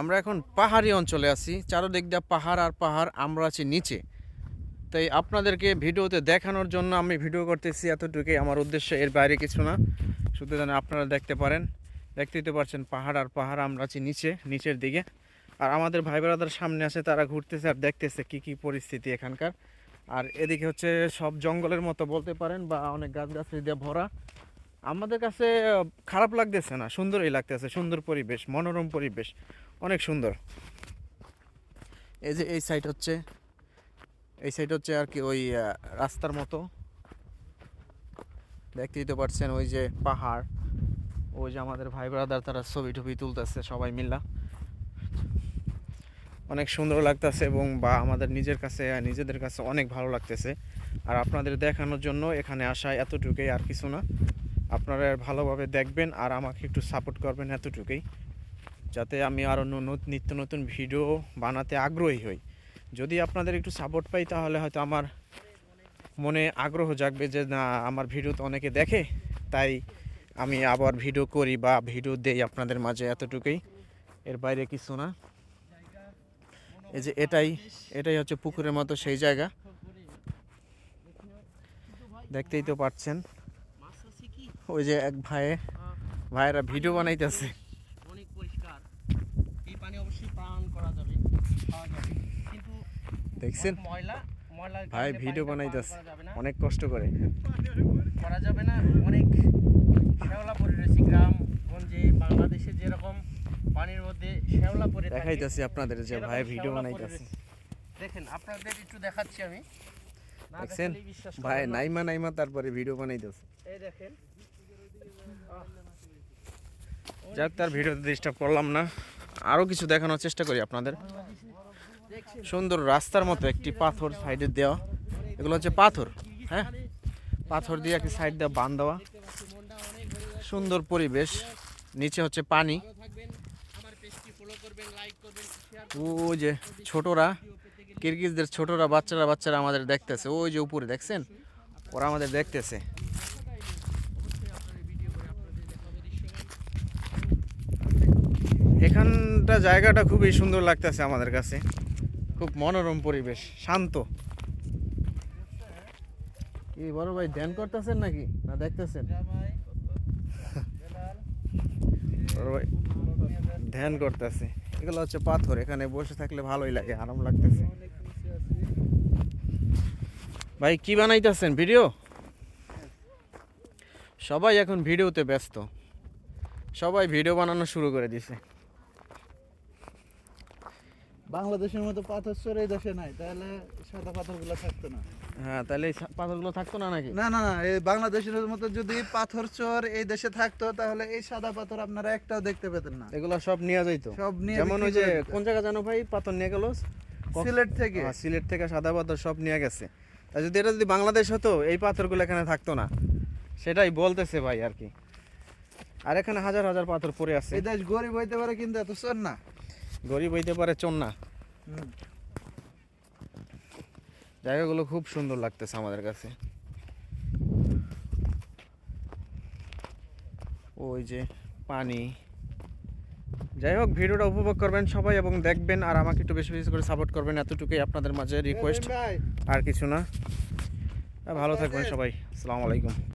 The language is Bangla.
আমরা এখন পাহাড়ি অঞ্চলে আছি। চারোদিক দিয়ে পাহাড় আর পাহাড়, আমরা আছি নিচে। তাই আপনাদেরকে ভিডিওতে দেখানোর জন্য আমি ভিডিও করতেছি এতটুকুই। আমার উদ্দেশ্য এর বাইরে কিছু না। শুধু যেন আপনারা দেখতে পারেন। দেখতেই তো পারছেন পাহাড় আর পাহাড়, আমরা আছি নিচে, নিচের দিকে। আর আমাদের ভাই ব্রাদার সামনে আছে, তারা ঘুরতেছে আর দেখতেছে কি কি পরিস্থিতি এখানকার। আর এদিকে হচ্ছে সব জঙ্গলের মতো বলতে পারেন বা অনেক গাছগাছালি দিয়ে ভরা। আমাদের কাছে খারাপ লাগতেছে না, সুন্দরই লাগতেছে, সুন্দর পরিবেশ, মনোরম পরিবেশ, অনেক সুন্দর। এই যে এই সাইড হচ্ছে, এই সাইড হচ্ছে আর কি ওই রাস্তার মতো। দেখতেই তো পারছেন ওই যে পাহাড়, ওই যে আমাদের ভাই ব্রাদার তারা ছবি টবি তুলতেছে সবাই মিল্লা। অনেক সুন্দর লাগতেছে এবং বা আমাদের নিজের কাছে নিজেদের কাছে অনেক ভালো লাগতেছে। আর আপনাদের দেখানোর জন্য এখানে আসা এতটুকুই আর কিছু না। আপনারা ভালোভাবে দেখবেন আর আমাকে একটু সাপোর্ট করবেন এতটুকুই, যাতে আমি আরও নিত্য নতুন ভিডিও বানাতে আগ্রহী হই। যদি আপনাদের একটু সাপোর্ট পাই, তাহলে হয়তো আমার মনে আগ্রহ জাগবে যে, না, আমার ভিডিও তো অনেকে দেখে, তাই আমি আবার ভিডিও করি বা ভিডিও দেই আপনাদের মাঝে এতটুকুই। এর বাইরে কিছু না। এই যে এটাই এটাই হচ্ছে পুকুরের মতো সেই জায়গা। দেখতেই তো পাচ্ছেন। ওই যে এক ভাইয়ে ভাইয়েরা ভিডিও বানাইতেছে। অনেক পরিষ্কার। এই পানি অবশ্যই পান করা যাবে খাওয়া যাবে। কিন্তু দেখছেন? ময়লা ময়লা ভাই ভিডিও বানাইতেছে। অনেক কষ্ট করে। করা যাবে না। অনেক শ্যাওলা পড়ে রয়েছে গ্রাম গঞ্জে বাংলাদেশে যেরকম পানির মধ্যে শ্যাওলা পড়ে দেখাইতেছি আপনাদের যে ভাই ভিডিও বানাইতেছে। দেখেন আপনাদের একটু দেখাচ্ছি আমি। দেখছেন? ভাই নাইমা নাইমা তারপরে ভিডিও বানাইতেছে। এই দেখেন যাক, তার ভিডিওতে ডিস্টার্ব করলাম না। আরও কিছু দেখানোর চেষ্টা করি আপনাদের। সুন্দর রাস্তার মতো একটি পাথর সাইডে দেওয়া। এগুলো হচ্ছে পাথর হ্যাঁ? পাথর দিয়ে একটি সাইড দেওয়া বান দেওয়া। সুন্দর পরিবেশ। নিচে হচ্ছে পানি। ও যে ছোটরা, কিরগিজদের ছোটরা, বাচ্চারা বাচ্চারা আমাদের দেখতেছে। ওই যে উপরে, দেখছেন? ওরা আমাদের দেখতেছে। এখানটা জায়গাটা খুবই সুন্দর লাগতেছে আমাদের কাছে। খুব মনোরম পরিবেশ, শান্ত। কি বড় ভাই ধ্যান করতেছেন নাকি? না দেখতেছেন? ধ্যান করতেছে। এগুলো হচ্ছে পাথর, এখানে বসে থাকলে ভালোই লাগে, আরাম লাগতেছে। ভাই, কি বানাইতেছেন? ভিডিও? সবাই এখন ভিডিওতে ব্যস্ত। সবাই ভিডিও বানানো শুরু করে দিছে। বাংলাদেশের মতো পাথর চোর এই দেশে নাই তাহলে সাদা পাথরগুলো থাকতো না। হ্যাঁ তাহলে এই পাথরগুলো থাকতো না নাকি? না না না এই বাংলাদেশের মতো যদি পাথর চর এই দেশে থাকতো তাহলে এই সাদা পাথর আপনারা একটাও দেখতে পেতেন না। এগুলো সব নিয়ে যাইতো? সব নিয়ে যেমন ওই যে কোন জায়গা জানো ভাই? পাথর নিয়ে গেল। সিলেট থেকে। সিলেট থেকে সাদা পাথর সব নিয়ে গেছে। তা যদি এটা যদি বাংলাদেশ হতো এই পাথরগুলো এখানে থাকতো না। সেটাই বলতেছে ভাই আর কি। আর এখানে হাজার হাজার পাথর পড়ে আছে। এই দেশ গরিব হইতে পারে কিন্তু এত চোর না। গরিব হইতে পারে চোর না। জায়গাগুলো খুব সুন্দর লাগতেছে আমাদের কাছে। ওই যে পানি। যাই হোক ভিডিওটা উপভোগ করবেন সবাই এবং দেখবেন আর আমাকে একটু বেশি বেশি করে সাপোর্ট করবেন এতটুকুই আপনাদের মাঝে রিকোয়েস্ট আর কিছু না। ভালো থাকবেন সবাই। আসসালামু আলাইকুম।